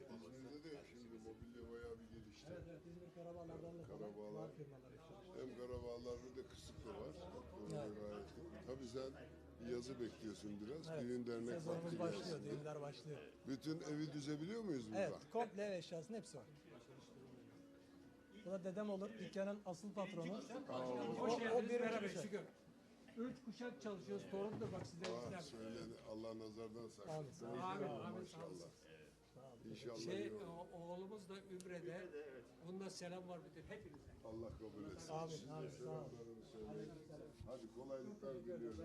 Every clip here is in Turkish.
İzmir'de de şimdi mobilya bayağı bir gelişti. Evet, evet İzmir Karabağlar'dan da Karabağlar. var firmalar. Hem Karabağlar'da da kısık da var. Ait. Tabii sen yazı bekliyorsun biraz. Düğün dernek Sezonumuz vakti başlıyor, gelsin. düğünler başlıyor. Bütün evi düzebiliyor muyuz burada? Evet, komple ev eşyasının hepsi var. Bu da dedem olur, dükkanın asıl patronu. O, o birinci kuşak. Üç kuşak çalışıyoruz, torundur bak size. Ah, söyle Allah nazardan saklasın. Amin. Amin, amin, Maşallah. İnşallah Şey, iyi olur. o- oğlumuz da Ümre'de. Ondan selam var bütün hepinize. Allah kabul etsin. Amin, amin, sağ ol. Selamlarımı söyle. Hadi kolaylıklar diliyorum.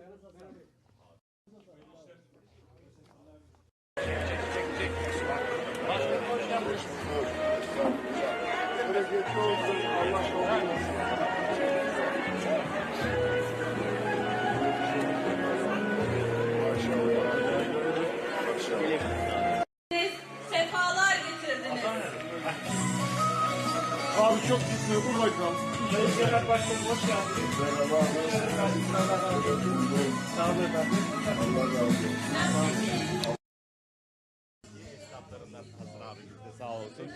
Bereketli olsun. Allah kabul etsin. Abi çok gitmiyor. Dur bakalım. Genel Başkanım hoş geldiniz. Merhaba. Sağ olun efendim. Allah razı olsun. Esnaflarından Hasan abimiz de sağ olsun.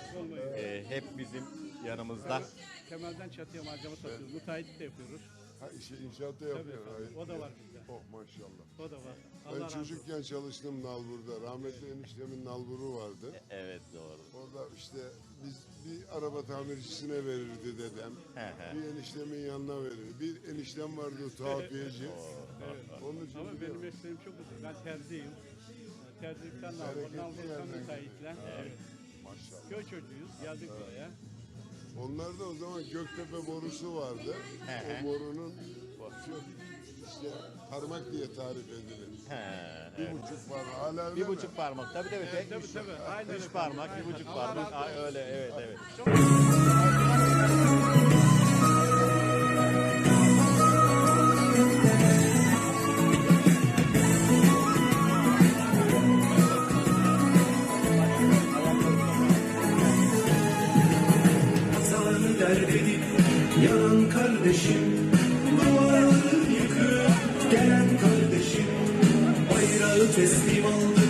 Ee, hep bizim yanımızda. Temelden çatıya malzeme satıyoruz. Müteahhit de yapıyoruz. Ha işi inşaatta yapıyor. tabii. O da var. Oh maşallah. O da var. Ben Allah razı olsun. çocukken çalıştım Nalbur'da. Rahmetli eniştemin Nalbur'u vardı. Evet doğru. Orada işte biz bir araba tamircisine verirdi dedem. bir eniştemin yanına verirdi. Bir eniştem vardı tuhafiyeci. Onun için Ama benim biliyorum. mesleğim çok uzun. Ben terziyim. Terzilikten de Hareketli aldım. Nalbur'dan yerden müteahhitler. Evet. Maşallah. Köy çocuğuyuz. Geldik buraya. Onlarda o zaman Göktepe borusu vardı. o borunun şu işte parmak diye tarif edilir. He, Bir buçuk parmak. Hala öyle Bir mi? buçuk parmak. Tabii tabii. tek Tabii üç, tabii. Aynen üç öyle. parmak, bir buçuk parmak. Ay, öyle evet evet. Hatanı people.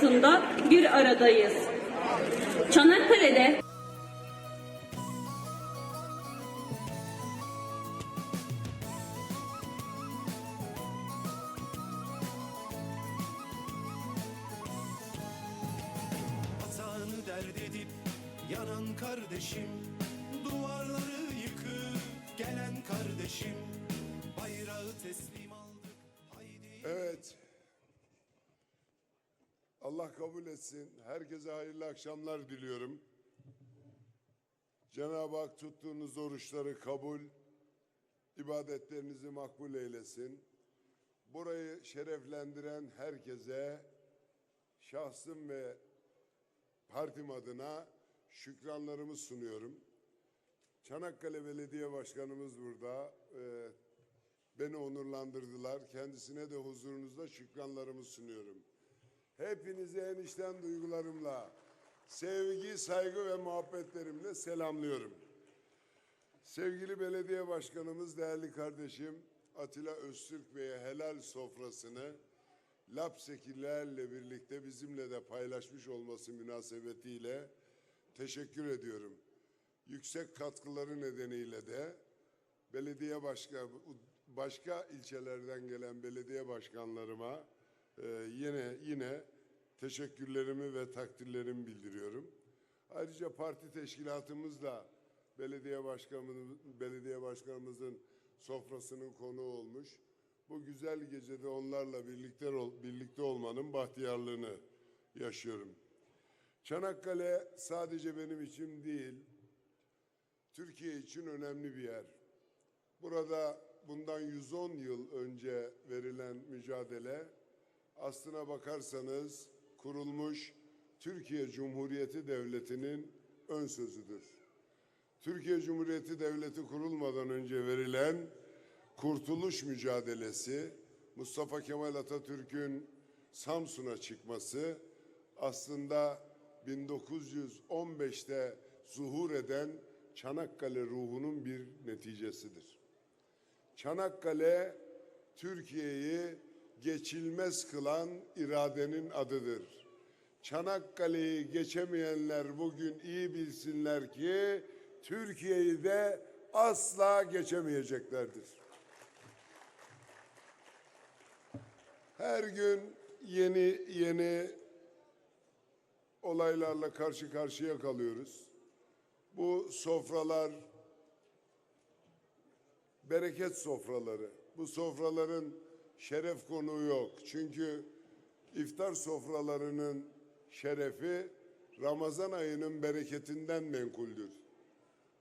Sofrasında bir aradayız. Çanakkale'de Allah kabul etsin. Herkese hayırlı akşamlar diliyorum. Cenab-ı Hak tuttuğunuz oruçları kabul, ibadetlerinizi makbul eylesin. Burayı şereflendiren herkese şahsım ve partim adına şükranlarımı sunuyorum. Çanakkale Belediye Başkanımız burada. Ee, Beni onurlandırdılar. Kendisine de huzurunuzda şükranlarımı sunuyorum. Hepinize enişten duygularımla sevgi, saygı ve muhabbetlerimle selamlıyorum. Sevgili belediye başkanımız, değerli kardeşim Atilla Öztürk Bey'e helal sofrasını Lapsekilerle birlikte bizimle de paylaşmış olması münasebetiyle teşekkür ediyorum. Yüksek katkıları nedeniyle de belediye başka başka ilçelerden gelen belediye başkanlarıma e, yine yine teşekkürlerimi ve takdirlerimi bildiriyorum. Ayrıca parti teşkilatımız da belediye başkanımız belediye başkanımızın sofrasının konuğu olmuş. Bu güzel gecede onlarla birlikte birlikte olmanın bahtiyarlığını yaşıyorum. Çanakkale sadece benim için değil, Türkiye için önemli bir yer. Burada bundan 110 yıl önce verilen mücadele aslına bakarsanız kurulmuş Türkiye Cumhuriyeti Devleti'nin ön sözüdür. Türkiye Cumhuriyeti Devleti kurulmadan önce verilen kurtuluş mücadelesi, Mustafa Kemal Atatürk'ün Samsun'a çıkması aslında 1915'te zuhur eden Çanakkale ruhunun bir neticesidir. Çanakkale Türkiye'yi geçilmez kılan iradenin adıdır. Çanakkale'yi geçemeyenler bugün iyi bilsinler ki Türkiye'yi de asla geçemeyeceklerdir. Her gün yeni yeni olaylarla karşı karşıya kalıyoruz. Bu sofralar bereket sofraları. Bu sofraların şeref konuğu yok. Çünkü iftar sofralarının şerefi Ramazan ayının bereketinden menkuldür.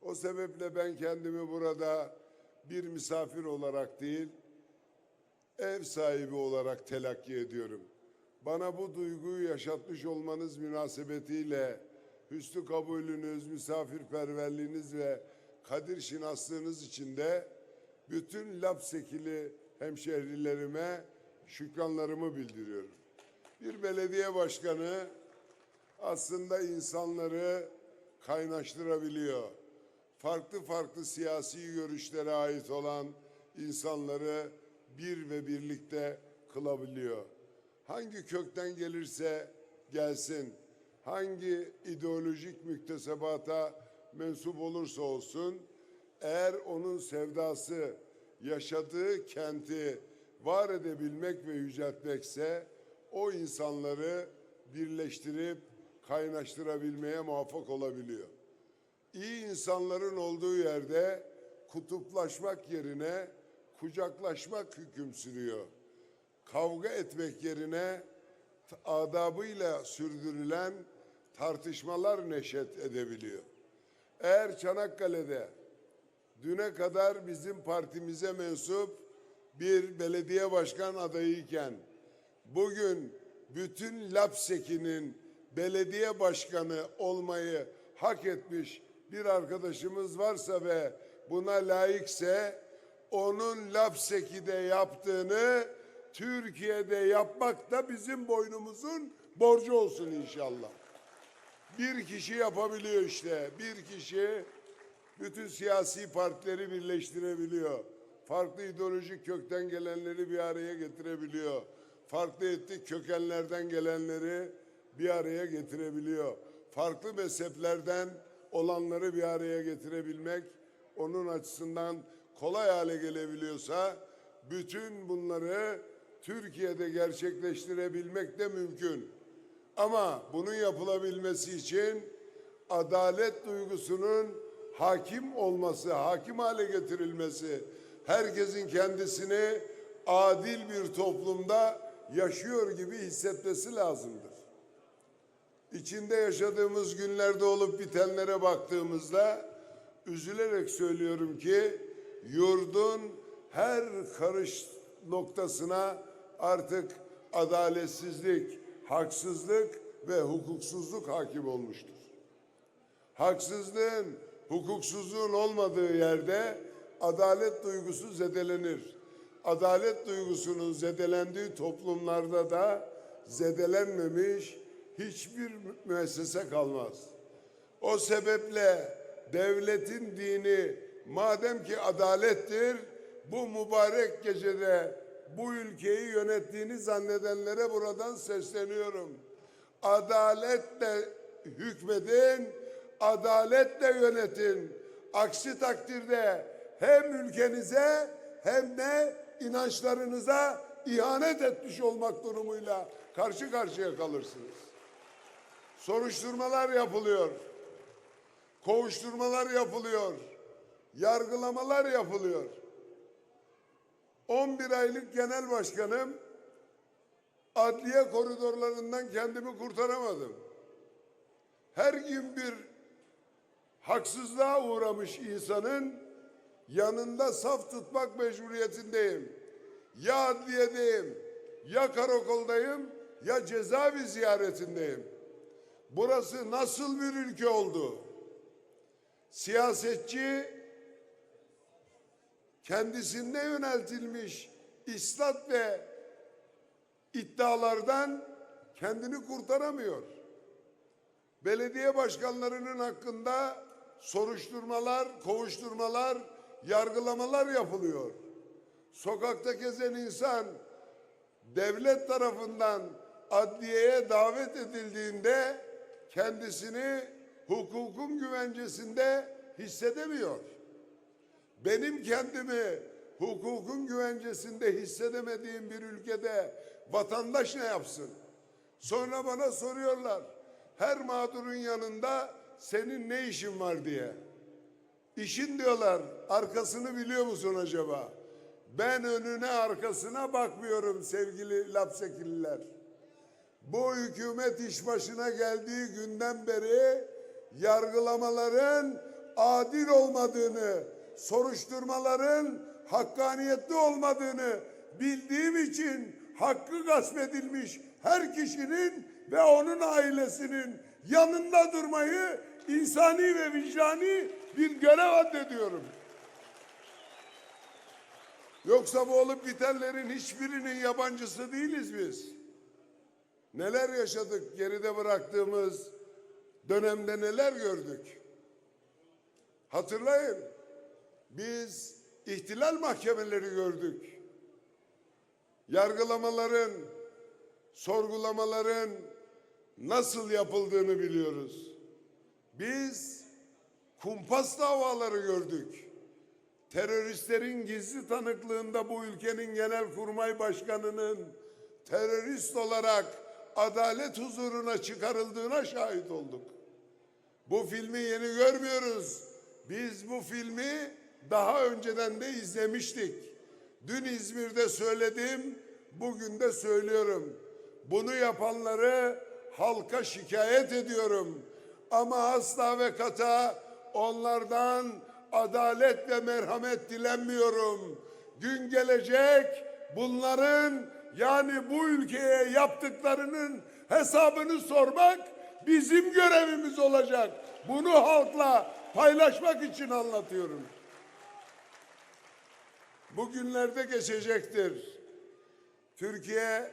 O sebeple ben kendimi burada bir misafir olarak değil, ev sahibi olarak telakki ediyorum. Bana bu duyguyu yaşatmış olmanız münasebetiyle hüsnü kabulünüz, misafirperverliğiniz ve kadir şinaslığınız için de bütün Lapsekili hemşehrilerime şükranlarımı bildiriyorum. Bir belediye başkanı aslında insanları kaynaştırabiliyor. Farklı farklı siyasi görüşlere ait olan insanları bir ve birlikte kılabiliyor. Hangi kökten gelirse gelsin, hangi ideolojik müktesebata mensup olursa olsun, eğer onun sevdası yaşadığı kenti var edebilmek ve yüceltmekse o insanları birleştirip kaynaştırabilmeye muvaffak olabiliyor. İyi insanların olduğu yerde kutuplaşmak yerine kucaklaşmak hüküm sürüyor. Kavga etmek yerine adabıyla sürdürülen tartışmalar neşet edebiliyor. Eğer Çanakkale'de düne kadar bizim partimize mensup bir belediye başkan adayıyken bugün bütün Lapseki'nin belediye başkanı olmayı hak etmiş bir arkadaşımız varsa ve buna layıkse onun Lapseki'de yaptığını Türkiye'de yapmak da bizim boynumuzun borcu olsun inşallah. Bir kişi yapabiliyor işte. Bir kişi bütün siyasi partileri birleştirebiliyor. Farklı ideolojik kökten gelenleri bir araya getirebiliyor. Farklı etnik kökenlerden gelenleri bir araya getirebiliyor. Farklı mezheplerden olanları bir araya getirebilmek onun açısından kolay hale gelebiliyorsa bütün bunları Türkiye'de gerçekleştirebilmek de mümkün. Ama bunun yapılabilmesi için adalet duygusunun hakim olması, hakim hale getirilmesi, herkesin kendisini adil bir toplumda yaşıyor gibi hissetmesi lazımdır. İçinde yaşadığımız günlerde olup bitenlere baktığımızda üzülerek söylüyorum ki yurdun her karış noktasına artık adaletsizlik, haksızlık ve hukuksuzluk hakim olmuştur. Haksızlığın, hukuksuzluğun olmadığı yerde adalet duygusu zedelenir. Adalet duygusunun zedelendiği toplumlarda da zedelenmemiş hiçbir müessese kalmaz. O sebeple devletin dini madem ki adalettir, bu mübarek gecede bu ülkeyi yönettiğini zannedenlere buradan sesleniyorum. Adaletle hükmedin, adaletle yönetin. Aksi takdirde hem ülkenize hem de inançlarınıza ihanet etmiş olmak durumuyla karşı karşıya kalırsınız. Soruşturmalar yapılıyor. Kovuşturmalar yapılıyor. Yargılamalar yapılıyor. 11 aylık genel başkanım adliye koridorlarından kendimi kurtaramadım. Her gün bir haksızlığa uğramış insanın yanında saf tutmak mecburiyetindeyim. Ya adliyedeyim, ya karakoldayım, ya cezaevi ziyaretindeyim. Burası nasıl bir ülke oldu? Siyasetçi kendisine yöneltilmiş islat ve iddialardan kendini kurtaramıyor. Belediye başkanlarının hakkında soruşturmalar, kovuşturmalar, yargılamalar yapılıyor. Sokakta gezen insan devlet tarafından adliyeye davet edildiğinde kendisini hukukun güvencesinde hissedemiyor. Benim kendimi hukukun güvencesinde hissedemediğim bir ülkede vatandaş ne yapsın? Sonra bana soruyorlar. Her mağdurun yanında senin ne işin var diye. İşin diyorlar. Arkasını biliyor musun acaba? Ben önüne arkasına bakmıyorum sevgili Lapsekililer. Bu hükümet iş başına geldiği günden beri yargılamaların adil olmadığını, soruşturmaların hakkaniyetli olmadığını bildiğim için hakkı gasp edilmiş her kişinin ve onun ailesinin yanında durmayı insani ve vicdani bir görev addediyorum. Yoksa bu olup bitenlerin hiçbirinin yabancısı değiliz biz. Neler yaşadık geride bıraktığımız dönemde neler gördük? Hatırlayın. Biz ihtilal mahkemeleri gördük. Yargılamaların, sorgulamaların nasıl yapıldığını biliyoruz. Biz kumpas davaları gördük. Teröristlerin gizli tanıklığında bu ülkenin genelkurmay başkanının terörist olarak adalet huzuruna çıkarıldığına şahit olduk. Bu filmi yeni görmüyoruz. Biz bu filmi daha önceden de izlemiştik. Dün İzmir'de söyledim, bugün de söylüyorum. Bunu yapanları halka şikayet ediyorum. Ama asla ve kata onlardan adalet ve merhamet dilenmiyorum. Gün gelecek bunların yani bu ülkeye yaptıklarının hesabını sormak bizim görevimiz olacak. Bunu halkla paylaşmak için anlatıyorum. Bugünlerde geçecektir. Türkiye,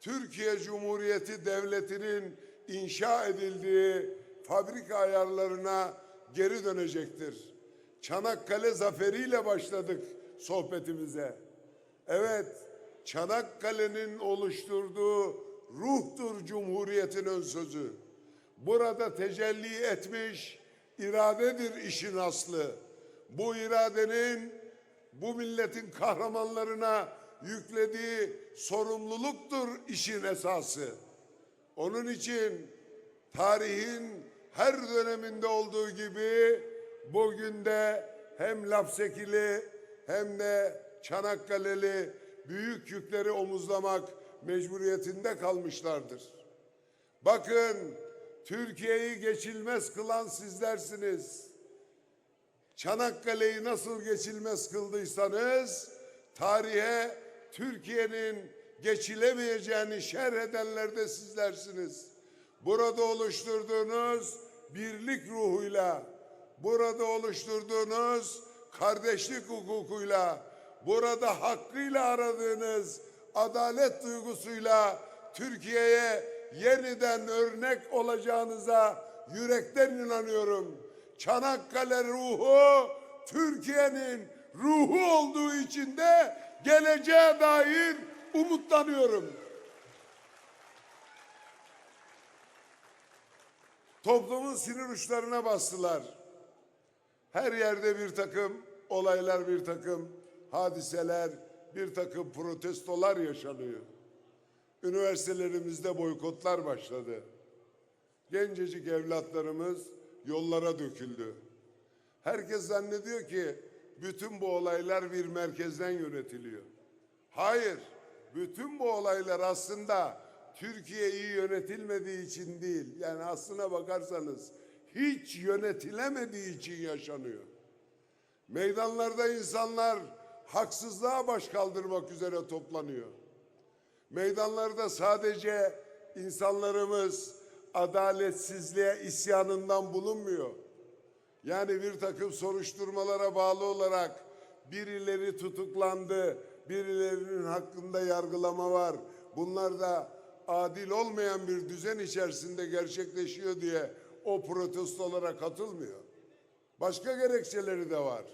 Türkiye Cumhuriyeti Devleti'nin inşa edildiği fabrika ayarlarına geri dönecektir. Çanakkale zaferiyle başladık sohbetimize. Evet, Çanakkale'nin oluşturduğu ruhtur Cumhuriyet'in ön sözü. Burada tecelli etmiş iradedir işin aslı. Bu iradenin bu milletin kahramanlarına yüklediği sorumluluktur işin esası. Onun için tarihin her döneminde olduğu gibi bugün de hem Lapsekili hem de Çanakkale'li büyük yükleri omuzlamak mecburiyetinde kalmışlardır. Bakın Türkiye'yi geçilmez kılan sizlersiniz. Çanakkale'yi nasıl geçilmez kıldıysanız tarihe Türkiye'nin geçilemeyeceğini şerh edenler de sizlersiniz. Burada oluşturduğunuz birlik ruhuyla, burada oluşturduğunuz kardeşlik hukukuyla, burada hakkıyla aradığınız adalet duygusuyla Türkiye'ye yeniden örnek olacağınıza yürekten inanıyorum. Çanakkale ruhu Türkiye'nin ruhu olduğu için de geleceğe dair umutlanıyorum. Toplumun sinir uçlarına bastılar. Her yerde bir takım olaylar, bir takım hadiseler, bir takım protestolar yaşanıyor. Üniversitelerimizde boykotlar başladı. Gencecik evlatlarımız yollara döküldü. Herkes zannediyor ki bütün bu olaylar bir merkezden yönetiliyor. Hayır, bütün bu olaylar aslında Türkiye iyi yönetilmediği için değil. Yani aslına bakarsanız hiç yönetilemediği için yaşanıyor. Meydanlarda insanlar haksızlığa baş kaldırmak üzere toplanıyor. Meydanlarda sadece insanlarımız adaletsizliğe isyanından bulunmuyor. Yani bir takım soruşturmalara bağlı olarak birileri tutuklandı, birilerinin hakkında yargılama var. Bunlar da adil olmayan bir düzen içerisinde gerçekleşiyor diye o protestolara katılmıyor. Başka gerekçeleri de var.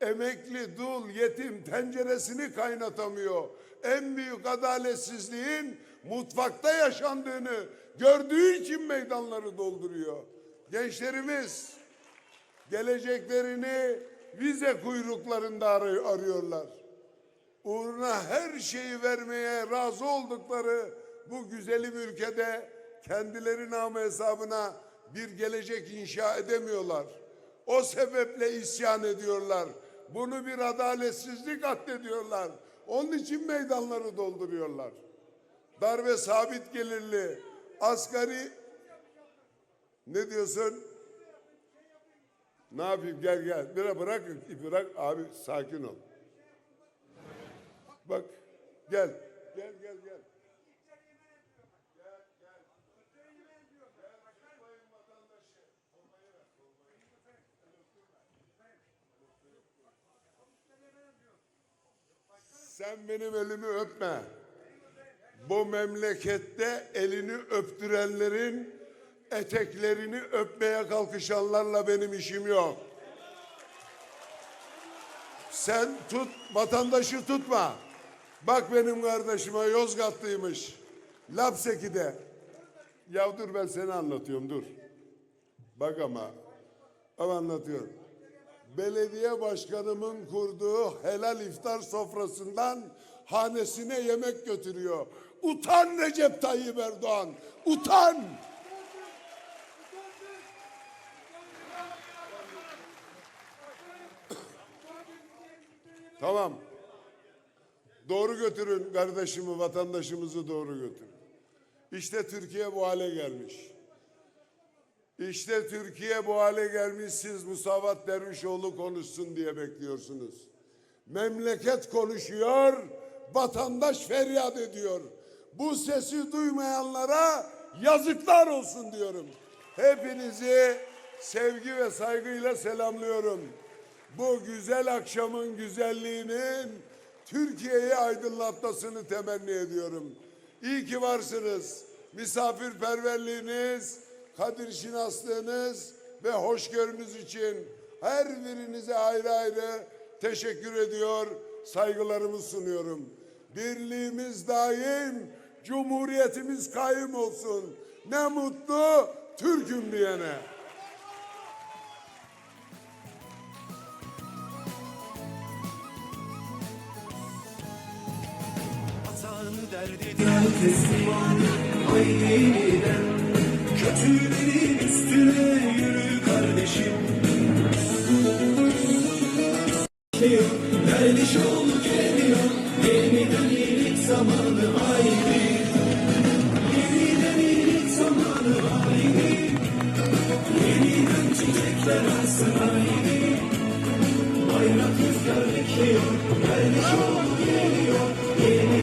Emekli, dul, yetim tenceresini kaynatamıyor. En büyük adaletsizliğin mutfakta yaşandığını gördüğü için meydanları dolduruyor. Gençlerimiz geleceklerini vize kuyruklarında arı- arıyorlar. Uğruna her şeyi vermeye razı oldukları bu güzelim ülkede kendileri namı hesabına bir gelecek inşa edemiyorlar. O sebeple isyan ediyorlar. Bunu bir adaletsizlik addediyorlar. Onun için meydanları dolduruyorlar. Darbe sabit gelirli, asgari ne diyorsun? Ne yapayım gel gel. Bırak bırak bırak abi sakin ol. Bak gel. Gel gel gel. Sen benim elimi öpme. Bu memlekette elini öptürenlerin eteklerini öpmeye kalkışanlarla benim işim yok. Sen tut, vatandaşı tutma. Bak benim kardeşime Yozgatlıymış. Lapseki'de. Ya dur ben seni anlatıyorum dur. Bak ama. Ama anlatıyorum. Belediye başkanımın kurduğu helal iftar sofrasından hanesine yemek götürüyor. Utan Recep Tayyip Erdoğan. Utan. Doğru götürün kardeşimi, vatandaşımızı doğru götürün. İşte Türkiye bu hale gelmiş. İşte Türkiye bu hale gelmiş siz Musavat Dervişoğlu konuşsun diye bekliyorsunuz. Memleket konuşuyor, vatandaş feryat ediyor. Bu sesi duymayanlara yazıklar olsun diyorum. Hepinizi sevgi ve saygıyla selamlıyorum. Bu güzel akşamın güzelliğinin Türkiye'yi aydınlatmasını temenni ediyorum. İyi ki varsınız. Misafirperverliğiniz, kadir şinaslığınız ve hoşgörünüz için her birinize ayrı ayrı teşekkür ediyor, saygılarımı sunuyorum. Birliğimiz daim, cumhuriyetimiz kaim olsun. Ne mutlu Türk'üm diyene. Edip teslim ol Ayniden Kötülerin üstüne yürü kardeşim. Geliyor, derviş ol geliyor. Yeniden iyilik zamanı haydi. Yeniden iyilik zamanı haydi. Yeniden çiçekler açsın haydi. Bayrak rüzgar bekliyor Derviş ol